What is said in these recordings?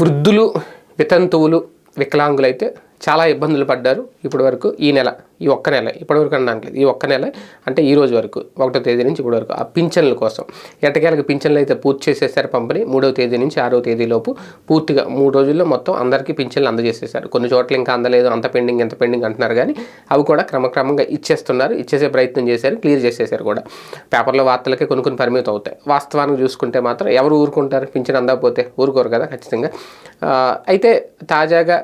వృద్ధులు వితంతువులు వికలాంగులైతే చాలా ఇబ్బందులు పడ్డారు ఇప్పటి వరకు ఈ నెల ఈ ఒక్క నెల ఇప్పటి వరకు అనడానికి లేదు ఈ ఒక్క నెల అంటే ఈ రోజు వరకు ఒకటో తేదీ నుంచి ఇప్పటి వరకు ఆ పింఛన్ల కోసం. ఎట్టకేలకు పింఛన్లు అయితే పూర్తి చేసేసారు పంపిణీ? మూడవ తేదీ నుంచి ఆరవ తేదీలోపు పూర్తిగా మూడు రోజుల్లో మొత్తం అందరికీ పింఛన్లు అందజేసేసారు. కొన్ని చోట్ల ఇంకా అందలేదు అంత పెండింగ్ ఎంత పెండింగ్ అంటున్నారు కానీ అవి కూడా క్రమక్రమంగా ఇచ్చేస్తున్నారు ఇచ్చేసే ప్రయత్నం చేశారు క్లియర్ చేసేసారు కూడా. పేపర్లో వార్తలకే కొన్ని కొన్ని పరిమితం అవుతాయి. వాస్తవానికి చూసుకుంటే మాత్రం ఎవరు ఊరుకుంటారు? పింఛన్ అందకపోతే ఊరుకోరు కదా ఖచ్చితంగా. అయితే తాజాగా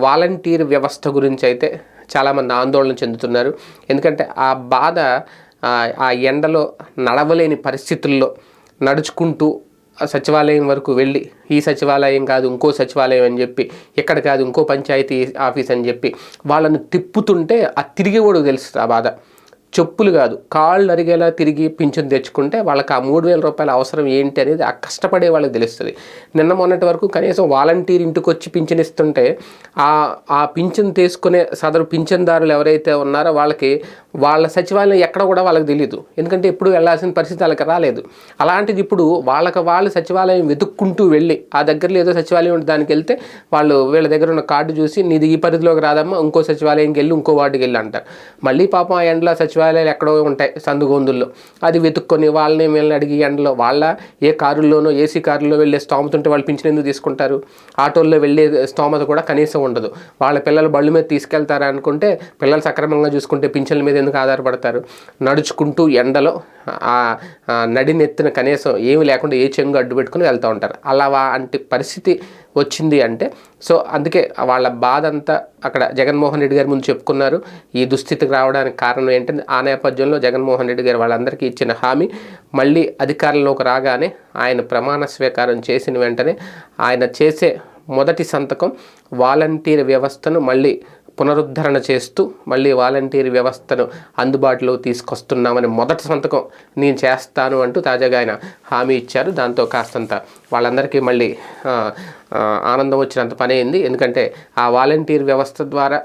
వాలంటీర్ వ్యవస్థ గురించి అయితే చాలామంది ఆందోళన చెందుతున్నారు. ఎందుకంటే ఆ బాధ ఆ, ఎండలో నడవలేని పరిస్థితుల్లో నడుచుకుంటూ ఆ సచివాలయం వరకు వెళ్ళి ఈ సచివాలయం కాదు ఇంకో సచివాలయం అని చెప్పి ఎక్కడ కాదు ఇంకో పంచాయతీ ఆఫీస్ అని చెప్పి వాళ్ళను తిప్పుతుంటే ఆ తిరిగి కూడా తెలుస్తుంది ఆ బాధ. చెప్పులు కాదు. కాళ్ళు అరిగేలా తిరిగి పింఛన్ తెచ్చుకుంటే వాళ్ళకి ఆ మూడు వేల రూపాయల అవసరం ఏంటి అనేది ఆ కష్టపడే వాళ్ళకి తెలుస్తుంది. నిన్న మొన్నటి వరకు కనీసం వాలంటీర్ ఇంటికి వచ్చి పింఛన్ ఇస్తుంటే ఆ ఆ పింఛన్ తీసుకునే సదరు పింఛన్దారులు ఎవరైతే ఉన్నారో వాళ్ళకి వాళ్ళ సచివాలయం ఎక్కడ కూడా వాళ్ళకి తెలియదు ఎందుకంటే ఎప్పుడు వెళ్ళాల్సిన పరిస్థితి వాళ్ళకి రాలేదు. అలాంటిది ఇప్పుడు వాళ్ళకి వాళ్ళు సచివాలయం వెతుక్కుంటూ వెళ్ళి ఆ దగ్గరలో ఏదో సచివాలయం ఉంటే దానికి వెళ్తే వాళ్ళు వీళ్ళ దగ్గర ఉన్న కార్డు చూసి నీది ఈ పరిధిలోకి రాదమ్మా ఇంకో సచివాలయంకి వెళ్ళి ఇంకో వార్డుకి వెళ్ళి అంటారు. మళ్ళీ పాపం ఆ ఎండలో సచివాలయాలు ఎక్కడో ఉంటాయి సందుగొందుల్లో. అది వెతుక్కొని వాళ్ళని వీళ్ళని అడిగి ఎండలో వాళ్ళ ఏ కారుల్లోనో ఏసీ కారుల్లో వెళ్ళే స్తోమత ఉంటే వాళ్ళు పింఛన్ ఎందుకు తీసుకుంటారు? ఆటోల్లో వెళ్ళే స్తోమత కూడా కనీసం ఉండదు. వాళ్ళ పిల్లలు బళ్ళు మీద తీసుకెళ్తారా అనుకుంటే పిల్లలు సక్రమంగా చూసుకుంటే పింఛన్ల మీద ఎందుకు ఆధారపడతారు? నడుచుకుంటూ ఎండలో నడినెత్తిన కనీసం ఏమి లేకుండా ఏ చెంగు అడ్డు పెట్టుకుని వెళ్తూ ఉంటారు. అలా అంటే పరిస్థితి వచ్చింది అంటే సో అందుకే వాళ్ళ బాధ అంతా అక్కడ జగన్మోహన్ రెడ్డి గారి ముందు చెప్పుకున్నారు. ఈ దుస్థితికి రావడానికి కారణం ఏంటంటే ఆ నేపథ్యంలో జగన్మోహన్ రెడ్డి గారు వాళ్ళందరికీ ఇచ్చిన హామీ మళ్ళీ అధికారంలోకి రాగానే ఆయన ప్రమాణ స్వీకారం చేసిన వెంటనే ఆయన చేసే మొదటి సంతకం వాలంటీర్ వ్యవస్థను మళ్ళీ పునరుద్ధరణ చేస్తూ మళ్ళీ వాలంటీర్ వ్యవస్థను అందుబాటులో తీసుకొస్తున్నామని మొదటి సంతకం నేను చేస్తాను అంటూ తాజాగా ఆయన హామీ ఇచ్చారు. దాంతో కాస్తంత వాళ్ళందరికీ మళ్ళీ ఆనందం వచ్చినంత పని అయింది. ఎందుకంటే ఆ వాలంటీర్ వ్యవస్థ ద్వారా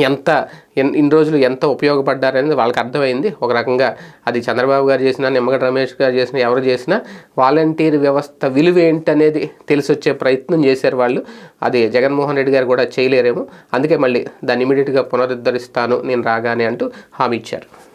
ఎంత ఇన్ని రోజులు ఎంత ఉపయోగపడ్డారనేది వాళ్ళకి అర్థమైంది. ఒక రకంగా అది చంద్రబాబు గారు చేసినా నిమ్మగడ్డ రమేష్ గారు చేసినా ఎవరు చేసినా వాలంటీర్ వ్యవస్థ విలువ ఏంటనేది తెలిసి వచ్చే ప్రయత్నం చేశారు వాళ్ళు. అది జగన్మోహన్ రెడ్డి గారు కూడా చేయలేరేమో. అందుకే మళ్ళీ దాన్ని ఇమీడియట్గా పునరుద్ధరిస్తాను నేను రాగానే అంటూ హామీ ఇచ్చారు.